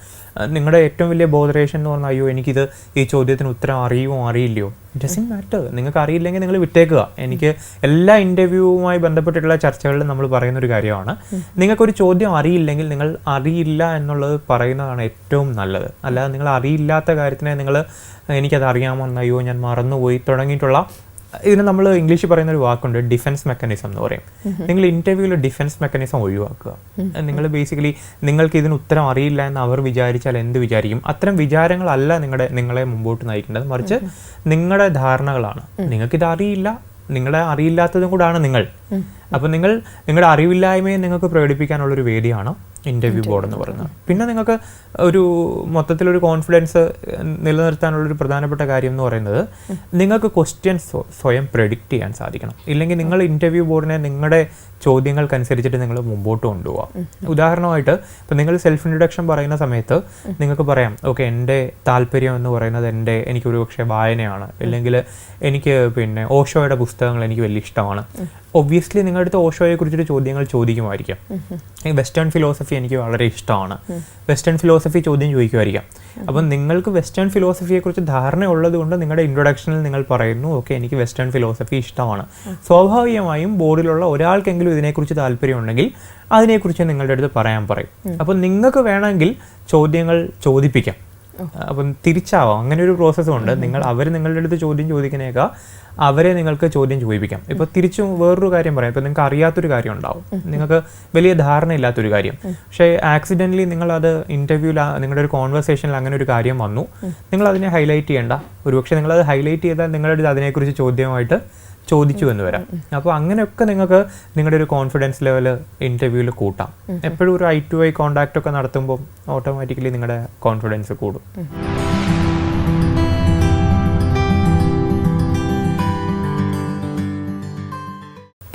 നിങ്ങളുടെ ഏറ്റവും വലിയ ബോധറേഷൻ എന്ന് പറഞ്ഞാൽ അയ്യോ എനിക്കിത് ഈ ചോദ്യത്തിന് ഉത്തരം അറിയുമോ അറിയില്ലയോ? ഡസൻ മാറ്റർ നിങ്ങൾക്ക് അറിയില്ലെങ്കിൽ നിങ്ങൾ വിട്ടേക്കുക. എനിക്ക് എല്ലാ ഇന്റർവ്യൂവുമായി ബന്ധപ്പെട്ടിട്ടുള്ള ചർച്ചകളിലും നമ്മൾ പറയുന്ന ഒരു കാര്യമാണ് നിങ്ങൾക്കൊരു ചോദ്യം അറിയില്ലെങ്കിൽ നിങ്ങൾ അറിയില്ല എന്നുള്ളത് പറയുന്നതാണ് ഏറ്റവും നല്ലത്. അല്ലാതെ നിങ്ങൾ അറിയില്ലാത്ത കാര്യത്തിനെ നിങ്ങൾ എനിക്കത് അറിയാമോ? എന്നയ്യോ ഞാൻ മറന്നുപോയി. തുടങ്ങിയിട്ടുള്ള ഇതിന് നമ്മൾ ഇംഗ്ലീഷിൽ പറയുന്ന ഒരു വാക്കുണ്ട് ഡിഫൻസ് മെക്കാനിസം എന്ന് പറയും. നിങ്ങൾ ഇന്റർവ്യൂവിൽ ഡിഫൻസ് മെക്കാനിസം ഒഴിവാക്കുക. നിങ്ങൾ ബേസിക്കലി നിങ്ങൾക്ക് ഇതിന് ഉത്തരം അറിയില്ല എന്ന് അവർ വിചാരിച്ചാൽ എന്ത് വിചാരിക്കും? അത്തരം വിചാരങ്ങളല്ല നിങ്ങളുടെ നിങ്ങളെ മുമ്പോട്ട് നയിക്കേണ്ടത്. മറിച്ച് നിങ്ങളുടെ ധാരണകളാണ്. നിങ്ങൾക്കിത് അറിയില്ല. നിങ്ങളെ അറിയില്ലാത്തതും കൂടാണ് നിങ്ങൾ. അപ്പൊ നിങ്ങൾ നിങ്ങളുടെ അറിവില്ലായ്മയെ നിങ്ങൾക്ക് പ്രകടിപ്പിക്കാനുള്ള ഒരു വേദിയാണ് ഇന്റർവ്യൂ ബോർഡ് എന്ന് പറയുന്നത്. പിന്നെ നിങ്ങൾക്ക് ഒരു മൊത്തത്തിലൊരു കോൺഫിഡൻസ് നിലനിർത്താനുള്ള ഒരു പ്രധാനപ്പെട്ട കാര്യം എന്ന് പറയുന്നത് നിങ്ങൾക്ക് ക്വസ്റ്റ്യൻസ് സ്വയം പ്രെഡിക്റ്റ് ചെയ്യാൻ സാധിക്കണം. ഇല്ലെങ്കിൽ നിങ്ങൾ ഇന്റർവ്യൂ ബോർഡിനെ നിങ്ങളുടെ ചോദ്യങ്ങൾക്കനുസരിച്ചിട്ട് നിങ്ങൾ മുമ്പോട്ട് കൊണ്ടുപോകാം ഉദാഹരണമായിട്ട് ഇപ്പം നിങ്ങൾ സെൽഫ് ഇൻട്രൊഡക്ഷൻ പറയുന്ന സമയത്ത് നിങ്ങൾക്ക് പറയാം ഓക്കെ എന്റെ താല്പര്യം എന്ന് പറയുന്നത് എന്റെ എനിക്കൊരു പക്ഷേ വായനയാണ്. അല്ലെങ്കിൽ എനിക്ക് പിന്നെ ഓഷോയുടെ പുസ്തകങ്ങൾ എനിക്ക് വലിയ ഇഷ്ടമാണ്. ഒബ്വിയസ്ലി നിങ്ങളുടെ അടുത്ത് ഓഷോയെ കുറിച്ചൊരു ചോദ്യങ്ങൾ ചോദിക്കുമായിരിക്കും. ഈ വെസ്റ്റേൺ ഫിലോസഫി എനിക്ക് വളരെ ഇഷ്ടമാണ്. വെസ്റ്റേൺ ഫിലോസഫി ചോദ്യം ചോദിക്കുമായിരിക്കാം. അപ്പം നിങ്ങൾക്ക് വെസ്റ്റേൺ ഫിലോസഫിയെ കുറിച്ച് ധാരണ ഉള്ളത് കൊണ്ട് നിങ്ങളുടെ ഇൻട്രൊഡക്ഷനിൽ നിങ്ങൾ പറയുന്നു ഓക്കെ എനിക്ക് വെസ്റ്റേൺ ഫിലോസഫി ഇഷ്ടമാണ്. സ്വാഭാവികമായും ബോർഡിലുള്ള ഒരാൾക്കെങ്കിലും ഇതിനെക്കുറിച്ച് താല്പര്യമുണ്ടെങ്കിൽ അതിനെക്കുറിച്ച് നിങ്ങളുടെ അടുത്ത് പറയാൻ പറയും. അപ്പം നിങ്ങൾക്ക് വേണമെങ്കിൽ ചോദ്യങ്ങൾ ചോദിപ്പിക്കാം. അപ്പം തിരിച്ചാവാം. അങ്ങനെ ഒരു പ്രോസസ്സും ഉണ്ട്. നിങ്ങൾ അവർ നിങ്ങളുടെ അടുത്ത് ചോദ്യം ചോദിക്കുന്നേക്കാൾ അവരെ നിങ്ങൾക്ക് ചോദ്യം ചോദിപ്പിക്കാം. ഇപ്പൊ തിരിച്ചും വേറൊരു കാര്യം പറയാം. ഇപ്പൊ നിങ്ങൾക്ക് അറിയാത്തൊരു കാര്യം ഉണ്ടാവും. നിങ്ങൾക്ക് വലിയ ധാരണ ധാരണയില്ലാത്തൊരു കാര്യം. പക്ഷേ ആക്സിഡന്റലി നിങ്ങൾ അത് ഇന്റർവ്യൂല നിങ്ങളുടെ ഒരു കോൺവെർസേഷനിൽ അങ്ങനെ ഒരു കാര്യം വന്നു. നിങ്ങൾ അതിനെ ഹൈലൈറ്റ് ചെയ്യേണ്ട. ഒരുപക്ഷെ നിങ്ങൾ അത് ഹൈലൈറ്റ് ചെയ്താൽ നിങ്ങളുടെ അതിനെക്കുറിച്ച് ചോദ്യമായിട്ട് ചോദിച്ചു എന്ന് വരാം. അപ്പോൾ അങ്ങനെയൊക്കെ നിങ്ങൾക്ക് നിങ്ങളുടെ ഒരു കോൺഫിഡൻസ് ലെവൽ ഇന്റർവ്യൂവിൽ കൂട്ടാം. എപ്പോഴും ഒരു ഐ ടു ഐ കോണ്ടാക്ട് ഒക്കെ നടത്തുമ്പോൾ ഓട്ടോമാറ്റിക്കലി നിങ്ങളുടെ കോൺഫിഡൻസ് കൂടും.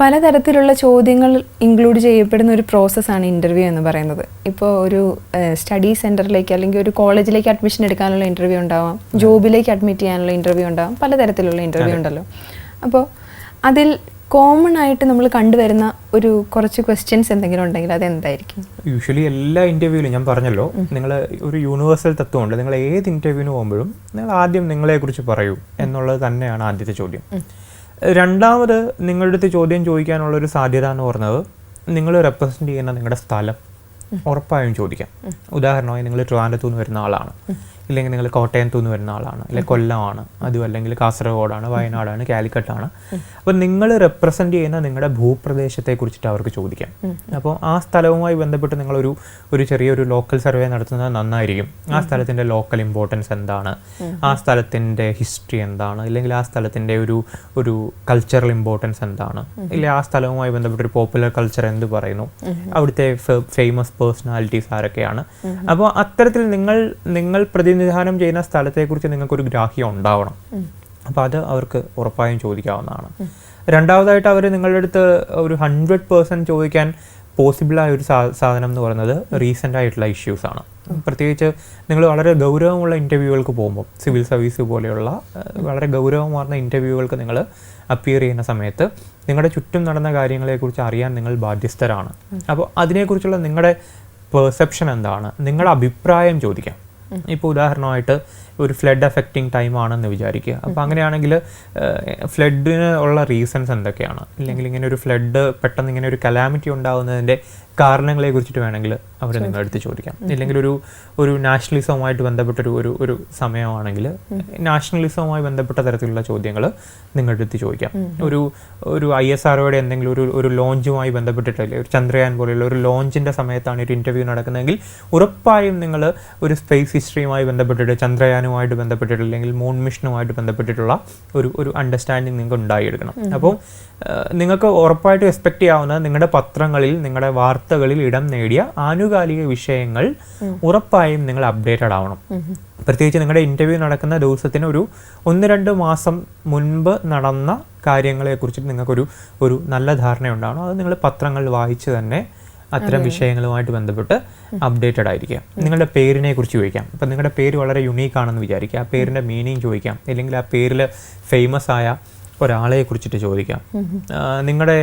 പലതരത്തിലുള്ള ചോദ്യങ്ങൾ ഇൻക്ലൂഡ് ചെയ്യപ്പെടുന്ന ഒരു പ്രോസസ്സാണ് ഇന്റർവ്യൂ എന്ന് പറയുന്നത്. ഇപ്പോൾ ഒരു സ്റ്റഡി സെന്ററിലേക്ക് അല്ലെങ്കിൽ ഒരു കോളേജിലേക്ക് അഡ്മിഷൻ എടുക്കാനുള്ള ഇന്റർവ്യൂ ഉണ്ടാവാം. ജോബിലേക്ക് അഡ്മിറ്റ് ചെയ്യാനുള്ള ഇന്റർവ്യൂ ഉണ്ടാവാം. പലതരത്തിലുള്ള ഇന്റർവ്യൂ ഉണ്ടല്ലോ. അപ്പോൾ അതിൽ കോമൺ ആയിട്ട് നമ്മൾ കണ്ടുവരുന്ന ഒരു കുറച്ച് ക്വസ്റ്റ്യൻസ് എന്തെങ്കിലും ഉണ്ടെങ്കിൽ അത് എന്തായിരിക്കും യൂഷ്വലി എല്ലാ ഇന്റർവ്യൂവിലും ഞാൻ പറഞ്ഞല്ലോ നിങ്ങൾ ഒരു യൂണിവേഴ്സൽ തത്വമുണ്ട്. നിങ്ങൾ ഏത് ഇന്റർവ്യൂവിന് പോകുമ്പോഴും നിങ്ങൾ ആദ്യം നിങ്ങളെക്കുറിച്ച് പറയൂ എന്നുള്ളത് തന്നെയാണ് ആദ്യത്തെ ചോദ്യം. രണ്ടാമത് നിങ്ങളുടെ അടുത്ത് ചോദ്യം ചോദിക്കാനുള്ള ഒരു സാധ്യത എന്ന് പറഞ്ഞത് നിങ്ങൾ റെപ്രസെന്റ് ചെയ്യുന്ന നിങ്ങളുടെ സ്ഥലം ഉറപ്പായും ചോദിക്കാം. ഉദാഹരണമായി നിങ്ങൾ ട്രിവാൻഡത്തു നിന്ന് വരുന്ന ആളാണ്. ഇല്ലെങ്കിൽ നിങ്ങൾ കോട്ടയത്തു നിന്ന് വരുന്ന ആളാണ് അല്ലെങ്കിൽ കൊല്ലമാണ് അതും അല്ലെങ്കിൽ കാസർഗോഡാണ് വയനാടാണ് കാലിക്കട്ടാണ് അപ്പോൾ നിങ്ങൾ റെപ്രസെന്റ് ചെയ്യുന്ന നിങ്ങളുടെ ഭൂപ്രദേശത്തെ കുറിച്ചിട്ട് അവർക്ക് ചോദിക്കാം. അപ്പോൾ ആ സ്ഥലവുമായി ബന്ധപ്പെട്ട് നിങ്ങളൊരു ഒരു ചെറിയൊരു ലോക്കൽ സർവേ നടത്തുന്നത് നന്നായിരിക്കും. ആ സ്ഥലത്തിന്റെ ലോക്കൽ ഇമ്പോർട്ടൻസ് എന്താണ്? ആ സ്ഥലത്തിന്റെ ഹിസ്റ്ററി എന്താണ്? ഇല്ലെങ്കിൽ ആ സ്ഥലത്തിന്റെ ഒരു ഒരു കൾച്ചറൽ ഇമ്പോർട്ടൻസ് എന്താണ്? ഇല്ലെങ്കിൽ ആ സ്ഥലവുമായി ബന്ധപ്പെട്ട് ഒരു പോപ്പുലർ കൾച്ചർ എന്ത് പറയുന്നു? അവിടുത്തെ ഫേമസ് പേഴ്സണാലിറ്റീസ് ആരൊക്കെയാണ്? അപ്പോൾ അത്തരത്തിൽ നിങ്ങൾ നിങ്ങൾ പ്രതിനിധാനം ചെയ്യുന്ന സ്ഥലത്തെക്കുറിച്ച് നിങ്ങൾക്കൊരു ഗ്രാഹ്യം ഉണ്ടാവണം. അപ്പോൾ അത് അവർക്ക് ഉറപ്പായും ചോദിക്കാവുന്നതാണ്. രണ്ടാമതായിട്ട് അവർ നിങ്ങളുടെ അടുത്ത് ഒരു ഹൺഡ്രഡ് പേഴ്സന്റ് ചോദിക്കാൻ പോസിബിളായ ഒരു സാധനം എന്ന് പറയുന്നത് റീസെന്റ് ആയിട്ടുള്ള ഇഷ്യൂസ് ആണ്. പ്രത്യേകിച്ച് നിങ്ങൾ വളരെ ഗൗരവമുള്ള ഇന്റർവ്യൂകൾക്ക് പോകുമ്പോൾ സിവിൽ സർവീസ് പോലെയുള്ള വളരെ ഗൗരവമാർന്ന ഇന്റർവ്യൂകൾക്ക് നിങ്ങൾ അപ്പിയർ ചെയ്യുന്ന സമയത്ത് നിങ്ങളുടെ ചുറ്റും നടന്ന കാര്യങ്ങളെക്കുറിച്ച് അറിയാൻ നിങ്ങൾ ബാധ്യസ്ഥരാണ്. അപ്പോൾ അതിനെക്കുറിച്ചുള്ള നിങ്ങളുടെ പെർസെപ്ഷൻ എന്താണ്? നിങ്ങളുടെ അഭിപ്രായം ചോദിക്കാം. ഇപ്പോൾ ഉദാഹരണമായിട്ട് ഒരു ഫ്ലഡ് അഫക്റ്റിംഗ് ടൈം ആണെന്ന് വിചാരിക്കുക. അപ്പോൾ അങ്ങനെയാണെങ്കിൽ ഫ്ലഡിന് ഉള്ള റീസൺസ് എന്തൊക്കെയാണ്? അല്ലെങ്കിൽ ഇങ്ങനെ ഒരു ഫ്ലഡ് പെട്ടെന്ന് ഇങ്ങനെ ഒരു കലാമിറ്റി ഉണ്ടാകുന്നതിന്റെ കാരണങ്ങളെ കുറിച്ചിട്ട് വേണമെങ്കിൽ അവർ നിങ്ങളുടെ അടുത്ത് ചോദിക്കാം. ഇല്ലെങ്കിൽ ഒരു ഒരു നാഷണലിസവുമായിട്ട് ബന്ധപ്പെട്ടൊരു ഒരു ഒരു സമയമാണെങ്കിൽ നാഷണലിസവുമായി ബന്ധപ്പെട്ട തരത്തിലുള്ള ചോദ്യങ്ങൾ നിങ്ങളുടെ അടുത്ത് ചോദിക്കാം. ഒരു ഒരു ഐ എസ് ആർഒയുടെ എന്തെങ്കിലും ഒരു ഒരു ലോഞ്ചുമായി ബന്ധപ്പെട്ടിട്ടല്ലേ ഒരു ചന്ദ്രയാൻ പോലെയുള്ള ഒരു ലോഞ്ചിന്റെ സമയത്താണ് ഒരു ഇന്റർവ്യൂ നടക്കുന്നതെങ്കിൽ ഉറപ്പായും നിങ്ങൾ ഒരു സ്പേസ് ഹിസ്റ്ററിയുമായി ബന്ധപ്പെട്ടിട്ട് ചന്ദ്രയാനുമായിട്ട് ബന്ധപ്പെട്ടിട്ട് അല്ലെങ്കിൽ മൂൺ മിഷനുമായിട്ട് ബന്ധപ്പെട്ടിട്ടുള്ള ഒരു ഒരു അണ്ടർസ്റ്റാൻഡിങ് നിങ്ങൾക്ക് ഉണ്ടായിരിക്കണം അപ്പോൾ നിങ്ങൾക്ക് ഉറപ്പായിട്ടും എക്സ്പെക്ട് ചെയ്യാവുന്ന നിങ്ങളുടെ പത്രങ്ങളിൽ നിങ്ങളുടെ വാർത്തകളിൽ ഇടം നേടിയ ആനുകാലിക വിഷയങ്ങൾ ഉറപ്പായും നിങ്ങൾ അപ്ഡേറ്റഡ് ആവണം. പ്രത്യേകിച്ച് നിങ്ങളുടെ ഇന്റർവ്യൂ നടക്കുന്ന ദിവസത്തിന് ഒരു ഒന്ന് രണ്ട് മാസം മുൻപ് നടന്ന കാര്യങ്ങളെ കുറിച്ചിട്ട് നിങ്ങൾക്കൊരു ഒരു നല്ല ധാരണ ഉണ്ടാവണം അത് നിങ്ങൾ പത്രങ്ങൾ വായിച്ച് തന്നെ അത്തരം വിഷയങ്ങളുമായിട്ട് ബന്ധപ്പെട്ട് അപ്ഡേറ്റഡ് ആയിരിക്കുക നിങ്ങളുടെ പേരിനെ കുറിച്ച് ചോദിക്കാം. ഇപ്പം നിങ്ങളുടെ പേര് വളരെ യുണീക്ക് ആണെന്ന് വിചാരിക്കുക. ആ പേരിന്റെ മീനിങ് ചോദിക്കാം. അല്ലെങ്കിൽ ആ പേരിൽ ഫേമസ് ആയ ഒരാളെ കുറിച്ചിട്ട് ചോദിക്കാം നിങ്ങളുടെ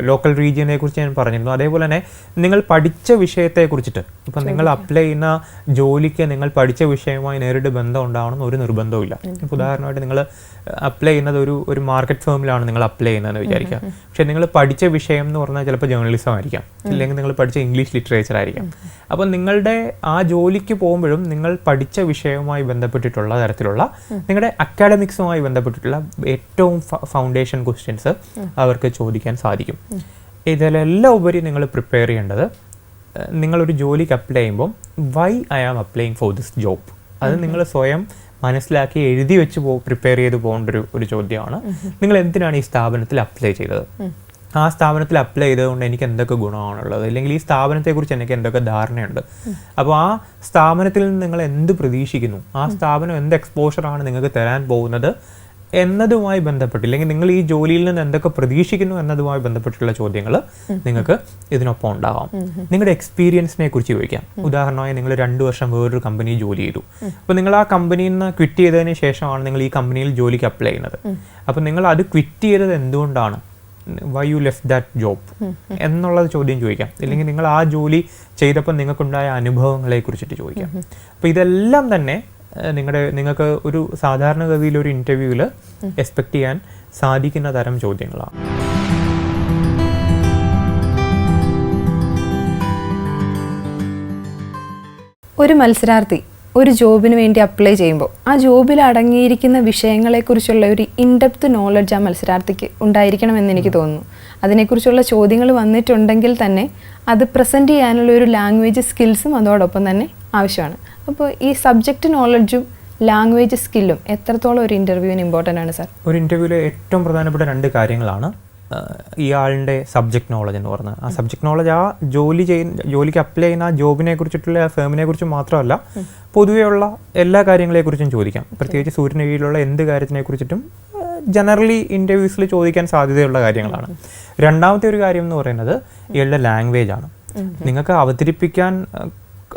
ലോക്കൽ റീജിയനെ കുറിച്ച് ഞാൻ പറഞ്ഞിരുന്നു. അതേപോലെ തന്നെ നിങ്ങൾ പഠിച്ച വിഷയത്തെ കുറിച്ചിട്ട് ഇപ്പം നിങ്ങൾ അപ്ലൈ ചെയ്യുന്ന ജോലിക്ക് നിങ്ങൾ പഠിച്ച വിഷയവുമായി നേരിട്ട് ബന്ധം ഉണ്ടാവണം ഒരു നിർബന്ധവും ഇല്ല ഇപ്പം ഉദാഹരണമായിട്ട് നിങ്ങൾ അപ്ലൈ ചെയ്യുന്നത് ഒരു ഒരു മാർക്കറ്റ് ഫേമിലാണ് നിങ്ങൾ അപ്ലൈ ചെയ്യുന്നതെന്ന് വിചാരിക്കുക. പക്ഷെ നിങ്ങൾ പഠിച്ച വിഷയം എന്ന് പറഞ്ഞാൽ ചിലപ്പോൾ ജേർണലിസം ആയിരിക്കാം. അല്ലെങ്കിൽ നിങ്ങൾ പഠിച്ച ഇംഗ്ലീഷ് ലിറ്ററേച്ചർ ആയിരിക്കാം. അപ്പം നിങ്ങളുടെ ആ ജോലിക്ക് പോകുമ്പോഴും നിങ്ങൾ പഠിച്ച വിഷയവുമായി ബന്ധപ്പെട്ടിട്ടുള്ള തരത്തിലുള്ള നിങ്ങളുടെ അക്കാഡമിക്സുമായി ബന്ധപ്പെട്ടിട്ടുള്ള ഏറ്റവും ഫൗണ്ടേഷൻ ക്വസ്റ്റ്യൻസ് അവർക്ക് ചോദിക്കാൻ സാധിക്കും. ഇതിലെല്ലാം ഉപരി നിങ്ങൾ പ്രിപ്പയർ ചെയ്യേണ്ടത് നിങ്ങളൊരു ജോലിക്ക് അപ്ലൈ ചെയ്യുമ്പോൾ why I am applying for this job അത് നിങ്ങൾ സ്വയം മനസ്സിലാക്കി എഴുതി വെച്ച് പോ പ്രിപ്പയർ ചെയ്ത് പോകേണ്ട ഒരു ഒരു ചോദ്യമാണ് നിങ്ങൾ എന്തിനാണ് ഈ സ്ഥാപനത്തിൽ അപ്ലൈ ചെയ്തത്? ആ സ്ഥാപനത്തിൽ അപ്ലൈ ചെയ്തതുകൊണ്ട് എനിക്ക് എന്തൊക്കെ ഗുണമാണുള്ളത്? അല്ലെങ്കിൽ ഈ സ്ഥാപനത്തെക്കുറിച്ച് എനിക്ക് എന്തൊക്കെ ധാരണയുണ്ട്? അപ്പോൾ ആ സ്ഥാപനത്തിൽ നിന്ന് നിങ്ങൾ എന്ത് പ്രതീക്ഷിക്കുന്നു? ആ സ്ഥാപനം എന്ത് എക്സ്പോഷറാണ് നിങ്ങൾക്ക് തരാൻ പോകുന്നത്? എന്നതുമായി ബന്ധപ്പെട്ട് അല്ലെങ്കിൽ നിങ്ങൾ ഈ ജോലിയിൽ നിന്ന് എന്തൊക്കെ പ്രതീക്ഷിക്കുന്നു എന്നതുമായി ബന്ധപ്പെട്ടിട്ടുള്ള ചോദ്യങ്ങൾ നിങ്ങൾക്ക് ഇതിനൊപ്പം ഉണ്ടാവാം. നിങ്ങളുടെ എക്സ്പീരിയൻസിനെ കുറിച്ച് ചോദിക്കാം. ഉദാഹരണമായി നിങ്ങൾ രണ്ടു വർഷം വേറൊരു കമ്പനി ജോലി ചെയ്തു. അപ്പോൾ നിങ്ങൾ ആ കമ്പനിയിൽ നിന്ന് ക്വിറ്റ് ചെയ്തതിന് ശേഷമാണ് നിങ്ങൾ ഈ കമ്പനിയിൽ ജോലിക്ക് അപ്ലൈ ചെയ്യുന്നത്. അപ്പോൾ നിങ്ങൾ അത് ക്വിറ്റ് ചെയ്തത് എന്തുകൊണ്ടാണ്? Why you left that job എന്നുള്ളത് ചോദ്യം ചോദിക്കാം. അല്ലെങ്കിൽ നിങ്ങൾ ആ ജോലി ചെയ്തപ്പോൾ നിങ്ങൾക്കുണ്ടായ അനുഭവങ്ങളെ കുറിച്ചിട്ട് ചോദിക്കാം. അപ്പോൾ ഇതെല്ലാം തന്നെ നിങ്ങളുടെ നിങ്ങൾക്ക് ഒരു സാധാരണഗതിയിൽ ഒരു ഇന്റർവ്യൂവിൽ എക്സ്പെക്ട് ചെയ്യാൻ സാധിക്കുന്ന തരം ചോദ്യങ്ങളാണ്. ഒരു മത്സരാർത്ഥി ഒരു ജോബിന് വേണ്ടി അപ്ലൈ ചെയ്യുമ്പോൾ ആ ജോബിൽ അടങ്ങിയിരിക്കുന്ന വിഷയങ്ങളെക്കുറിച്ചുള്ള ഒരു ഇൻഡെപ്ത് നോളജ് ആ മത്സരാർത്ഥിക്ക് ഉണ്ടായിരിക്കണമെന്ന് എനിക്ക് തോന്നുന്നു. അതിനെക്കുറിച്ചുള്ള ചോദ്യങ്ങൾ വന്നിട്ടുണ്ടെങ്കിൽ തന്നെ അത് പ്രസന്റ് ചെയ്യാനുള്ള ഒരു ലാംഗ്വേജ് സ്കിൽസും അതോടൊപ്പം തന്നെ ആവശ്യമാണ്. അപ്പോൾ ഈ സബ്ജക്റ്റ് നോളജും ലാംഗ്വേജ് സ്കില്ലും എത്രത്തോളം ഒരു ഇന്റർവ്യൂവിന് ഇമ്പോർട്ടന്റ് ആണ് സാർ ഒരു ഇന്റർവ്യൂവിൽ ഏറ്റവും പ്രധാനപ്പെട്ട രണ്ട് കാര്യങ്ങളാണ് ഇയാളുടെ സബ്ജക്ട് നോളജ് എന്ന് പറയുന്നത്. ആ സബ്ജക്ട് നോളജ് ആ ജോലി ചെയ്യുന്ന ജോലിക്ക് അപ്ലൈ ചെയ്യുന്ന ആ ജോബിനെ കുറിച്ചിട്ടുള്ള ആ ഫേമിനെ കുറിച്ച് മാത്രമല്ല പൊതുവെയുള്ള എല്ലാ കാര്യങ്ങളെക്കുറിച്ചും ചോദിക്കാം. പ്രത്യേകിച്ച് സൂര്യന് കീഴിലുള്ള എന്ത് കാര്യത്തിനെ കുറിച്ചിട്ടും ജനറലി ഇന്റർവ്യൂസിൽ ചോദിക്കാൻ സാധ്യതയുള്ള കാര്യങ്ങളാണ്. രണ്ടാമത്തെ ഒരു കാര്യം എന്ന് പറയുന്നത് ഇയാളുടെ ലാംഗ്വേജ് ആണ്. നിങ്ങൾക്ക് അവതരിപ്പിക്കാൻ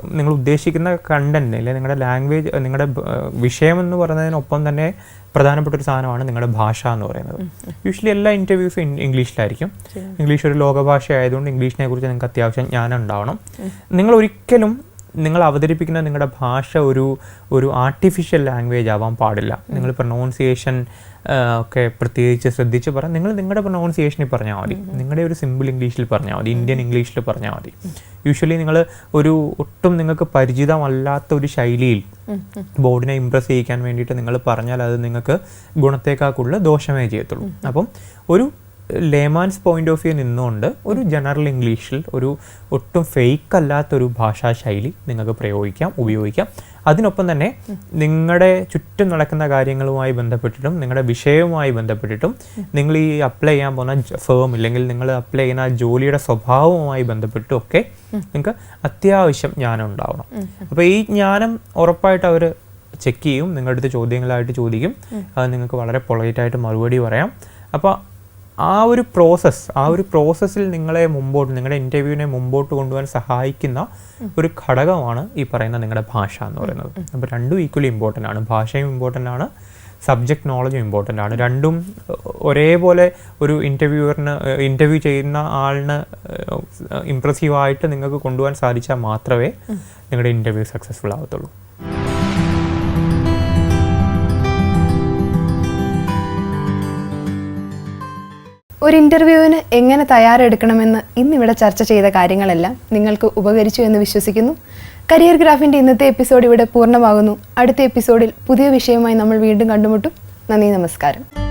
നിങ്ങൾ ഉദ്ദേശിക്കുന്ന കണ്ടന്റ് അല്ലെങ്കിൽ നിങ്ങളുടെ ലാംഗ്വേജ് നിങ്ങളുടെ വിഷയം എന്ന് പറയുന്നതിനൊപ്പം തന്നെ പ്രധാനപ്പെട്ട ഒരു സാധനമാണ് നിങ്ങളുടെ ഭാഷ എന്ന് പറയുന്നത്. യൂഷ്വലി എല്ലാ ഇന്റർവ്യൂസും ഇംഗ്ലീഷിലായിരിക്കും. ഇംഗ്ലീഷ് ഒരു ലോകഭാഷ ആയതുകൊണ്ട് ഇംഗ്ലീഷിനെ കുറിച്ച് നിങ്ങൾക്ക് അത്യാവശ്യം ജ്ഞാനം ഉണ്ടാവണം. നിങ്ങൾ ഒരിക്കലും നിങ്ങൾ അവതരിപ്പിക്കുന്ന നിങ്ങളുടെ ഭാഷ ഒരു ഒരു ആർട്ടിഫിഷ്യൽ ലാംഗ്വേജ് ആവാൻ പാടില്ല. നിങ്ങൾ പ്രൊനൗൺസിയേഷൻ ഒക്കെ പ്രത്യേകിച്ച് ശ്രദ്ധിച്ച് പറയാം നിങ്ങൾ നിങ്ങളുടെ പ്രൊനൗൺസിയേഷനിൽ പറഞ്ഞാൽ മതി. നിങ്ങളുടെ ഒരു സിമ്പിൾ ഇംഗ്ലീഷിൽ പറഞ്ഞാൽ മതി. ഇന്ത്യൻ ഇംഗ്ലീഷിൽ പറഞ്ഞാൽ മതി. യൂഷ്വലി നിങ്ങൾ ഒരു ഒട്ടും നിങ്ങൾക്ക് പരിചിതമല്ലാത്ത ഒരു ശൈലിയിൽ ബോർഡിനെ ഇമ്പ്രസ് ചെയ്യിക്കാൻ വേണ്ടിയിട്ട് നിങ്ങൾ പറഞ്ഞാൽ അത് നിങ്ങൾക്ക് ഗുണത്തേക്കാൾ കൂടുതൽ ദോഷമേ ചെയ്യത്തുള്ളൂ. അപ്പം ഒരു ലേമാൻസ് പോയിന്റ് ഓഫ് വ്യൂ നിന്നുകൊണ്ട് ഒരു ജനറൽ ഇംഗ്ലീഷിൽ ഒരു ഒട്ടും ഫേക്ക് അല്ലാത്തൊരു ഭാഷാശൈലി നിങ്ങൾക്ക് പ്രയോഗിക്കാം ഉപയോഗിക്കാം. അതിനൊപ്പം തന്നെ നിങ്ങളുടെ ചുറ്റും നടക്കുന്ന കാര്യങ്ങളുമായി ബന്ധപ്പെട്ടിട്ടും നിങ്ങളുടെ വിഷയവുമായി ബന്ധപ്പെട്ടിട്ടും നിങ്ങൾ ഈ അപ്ലൈ ചെയ്യാൻ പോകുന്ന ഫേം ഇല്ലെങ്കിൽ നിങ്ങൾ അപ്ലൈ ചെയ്യുന്ന ജോലിയുടെ സ്വഭാവവുമായി ബന്ധപ്പെട്ടും ഒക്കെ നിങ്ങൾക്ക് അത്യാവശ്യം ജ്ഞാനം ഉണ്ടാവണം. അപ്പോൾ ഈ ജ്ഞാനം ഉറപ്പായിട്ട് അവർ ചെക്ക് ചെയ്യും നിങ്ങളുടെ അടുത്ത് ചോദ്യങ്ങളായിട്ട് ചോദിക്കും. അത് നിങ്ങൾക്ക് വളരെ പൊളൈറ്റായിട്ട് മറുപടി പറയാം. അപ്പോൾ ആ ഒരു പ്രോസസ് ആ ഒരു പ്രോസസ്സിൽ നിങ്ങളെ മുമ്പോട്ട് നിങ്ങളുടെ ഇന്റർവ്യൂവിനെ മുമ്പോട്ട് കൊണ്ടുപോകാൻ സഹായിക്കുന്ന ഒരു ഘടകമാണ് ഈ പറയുന്ന നിങ്ങളുടെ ഭാഷ എന്ന് പറയുന്നത്. അപ്പോൾ രണ്ടും ഈക്വലി ഇമ്പോർട്ടന്റ് ആണ്. ഭാഷയും ഇമ്പോർട്ടന്റ് ആണ്. സബ്ജക്റ്റ് നോളജും ഇമ്പോർട്ടന്റ് ആണ്. രണ്ടും ഒരേപോലെ ഒരു ഇന്റർവ്യൂവറിന് ഇന്റർവ്യൂ ചെയ്യുന്ന ആളിന് ഇമ്പ്രസീവായിട്ട് നിങ്ങൾക്ക് കൊണ്ടുപോകാൻ സാധിച്ചാൽ മാത്രമേ നിങ്ങളുടെ ഇന്റർവ്യൂ സക്സസ്ഫുൾ ആവത്തുള്ളൂ. ഒരു ഇന്റർവ്യൂവിന് എങ്ങനെ തയ്യാറെടുക്കണമെന്ന് ഇന്നിവിടെ ചർച്ച ചെയ്ത കാര്യങ്ങളെല്ലാം നിങ്ങൾക്ക് ഉപകരിച്ചു എന്ന് വിശ്വസിക്കുന്നു. കരിയർ ഗ്രാഫിന്റെ ഇന്നത്തെ എപ്പിസോഡ് ഇവിടെ പൂർണമാകുന്നു. അടുത്ത എപ്പിസോഡിൽ പുതിയ വിഷയവുമായി നമ്മൾ വീണ്ടും കണ്ടുമുട്ടും. നന്ദി നമസ്കാരം.